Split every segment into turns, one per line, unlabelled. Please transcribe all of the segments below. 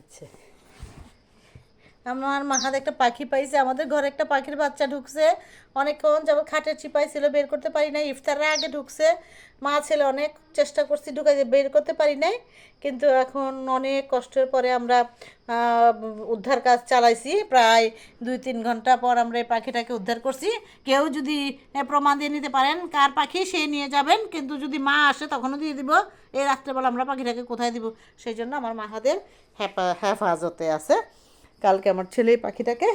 আচ্ছা আমার মাহাদ একটা পাখি পাইছে, আমাদের ঘরে একটা পাখির বাচ্চা ঢুকছে। অনেকক্ষণ যেমন খাটের চিপাই ছিল, বের করতে পারি নাই। ইফতারের আগে ঢুকছে। মা, ছেলে, অনেক চেষ্টা করছি ঢুকাই বের করতে পারি নাই। কিন্তু এখন অনেক কষ্টের পরে আমরা উদ্ধার কাজ চালাইছি। প্রায় দুই তিন ঘণ্টা পর আমরা এই পাখিটাকে উদ্ধার করছি। কেউ যদি প্রমাণ দিয়ে নিতে পারেন কার পাখি, সে নিয়ে যাবেন। কিন্তু যদি মা আসে, তখনও দিয়ে দিব। এই রাত্রেবেলা আমরা পাখিটাকে কোথায় দিব? সেই জন্য আমার মাহাদের হেফা, হেফাজতে আছে। কালকে আমার ছেলে পাখিটাকে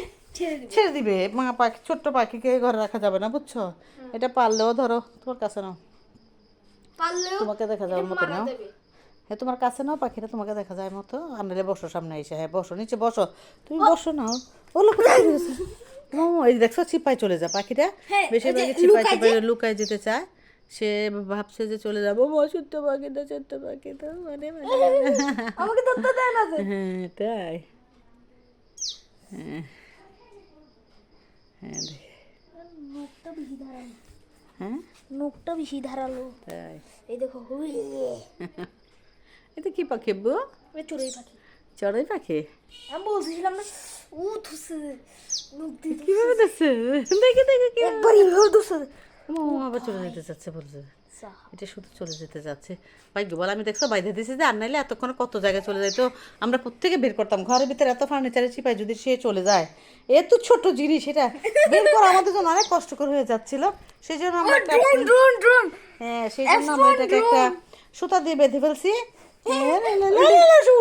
ছেড়ে দিবে।
মা পাখি ছোট্ট পাখিকে ঘরে রাখা যাবে না বুঝছ? এটা পারলেও ধরো তোমার কাছে নাও। তোমাকে দেখা যাওয়ার মতো নাও হ্যাঁ তোমার কাছে নাও পাখিটা তোমাকে দেখা যায় মতো। আনলে বসো সামনে এসে। হ্যাঁ বসো নিচে বসো। তুমি বসো নাও। গেছে? এই দেখছ চিপায় চলে যা পাখিটা।
হ্যাঁ, যে
চিপায়
লুকায়
চিপায় লুকায় যেতে চায়। সে ভাবছে যে চলে যাব। ছোট্ট পাখিটা ছোট্ট পাখিটা। মানে মানে।
আমাকে ধরতে দেয় না
হ্যাঁ তাই। হ্যাঁ হ্যাঁ
নোকটা বেশি ধারালো।
হ্যাঁ
নোকটা বেশি ধারালো
তাই?
এই দেখো হুই।
এটা কি পাখি
এ চড়ুই পাখি।
চড়াই পাখি?
আমি বলছিলাম না ও দিয়ে
কীভাবে দেখছে দেখে দেখে কি
একবার এইভাবে ধুসে।
মামা আবার চলে যেতে চাচ্ছে বলছে। এটা শুধু চলে যেতে যাচ্ছে ভাই বল আমি দেখছ বাইরে দিয়েছি যে আর নাইলে এতক্ষণ কত জায়গায় চলে যায় তো আমরা প্রত্যেকে বের করতাম ঘরের ভিতরে এত ফার্নিচারে চিপাই যদি সে চলে যায় এ তো ছোট জিনিস এটা বের করা আমাদের জন্য অনেক কষ্টকর হয়ে যাচ্ছিল সেই জন্য আমরা
ড্রোন ড্রোন ড্রোন
হ্যাঁ সেই জন্য আমরা এটাকে একটা সুতা দিয়ে বেঁধে ফেলছি হ্যাঁ,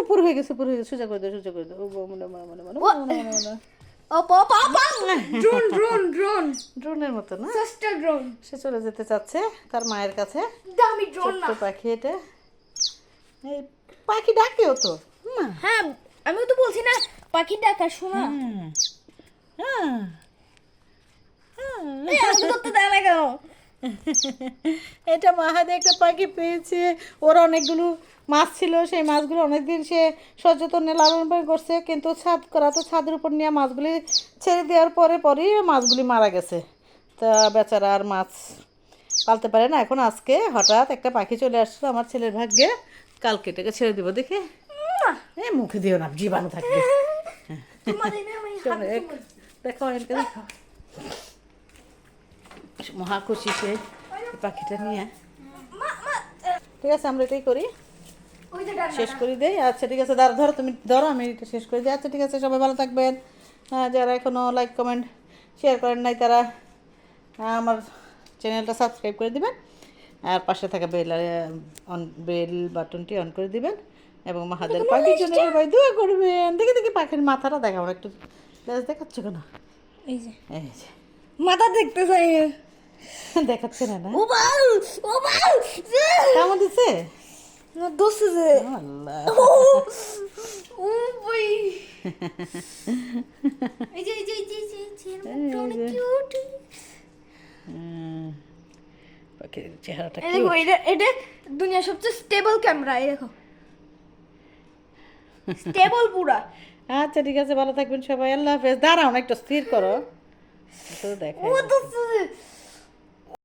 উপর হয়ে গেছে উপর হয়ে গেছে সোজা করে দাও সোজা করে দাও ও, মনে মনে মনে মনে মনে মনে মনে
ও পা পা পা ড্রোন ড্রোন ড্রোন।
ড্রোনের মতো না?
সাস্টা ড্রোন।
সে চলে যেতে চাচ্ছে তার মায়ের কাছে।
দামি ড্রোন না।
পাখি এটা। এই পাখি ডাকেও তো।
হ্যাঁ আমিও তো বলছি না পাখি ডাকা শোনা
হুম। হ্যাঁ। হ্যাঁ।
দেয় না কেন?
এটা মাহাদে একটা পাখি পেয়েছে। ওর অনেকগুলো মাছ ছিল সেই মাছগুলো অনেকদিন সে সচেতনে লালন পালন করছে কিন্তু ছাদ করা তো ছাদের উপর নিয়ে মাছগুলি ছেড়ে দেওয়ার পরে পরেই মাছগুলি মারা গেছে। তা বেচারা আর মাছ পালতে পারে না। এখন আজকে হঠাৎ একটা পাখি চলে আসলো আমার ছেলের ভাগ্যে। কালকে এটাকে ছেড়ে দিব দেখি। এ মুখে দিও না জীবাণু থাকবে। দেখো। এনকে মহা খুশি সে পাখিটা নিয়ে। ঠিক আছে আমরা এটাই করি। শেষ করে দেই। আচ্ছা ঠিক আছে দাঁড়া ধরো তুমি ধরো আমি এটা শেষ করে দিই। আচ্ছা ঠিক আছে সবাই ভালো থাকবেন। হ্যাঁ, যারা এখনও লাইক কমেন্ট শেয়ার করেন নাই তারা আমার চ্যানেলটা সাবস্ক্রাইব করে দিবেন। আর পাশে থাকা বেল অন বেল বাটনটি অন করে দিবেন। এবং মাহাদের পাখির জন্য সবাই দোয়া করবেন। দেখে দেখে পাখির মাথাটা দেখাবো একটু দেখাচ্ছ কেন?
এই যে।
এই যে।
মাথা দেখতে চাই।
দেখাচ্ছে না না?
ও বাউ ও বাউ
কেমন দিচ্ছে
না দোষ যে। ও বই এই যে এই যে এই যে এই অনেক কিউট
পাখির চেহারাটা কি
এটা এটা দুনিয়ার সবচেয়ে স্টেবল ক্যামেরা এই দেখো। স্টেবল পুরা।
আচ্ছা ঠিক আছে ভালো থাকবেন সবাই। আল্লাহ হাফেজ। দাঁড়াও না একটু স্থির করো। তো দেখো
ও দোষ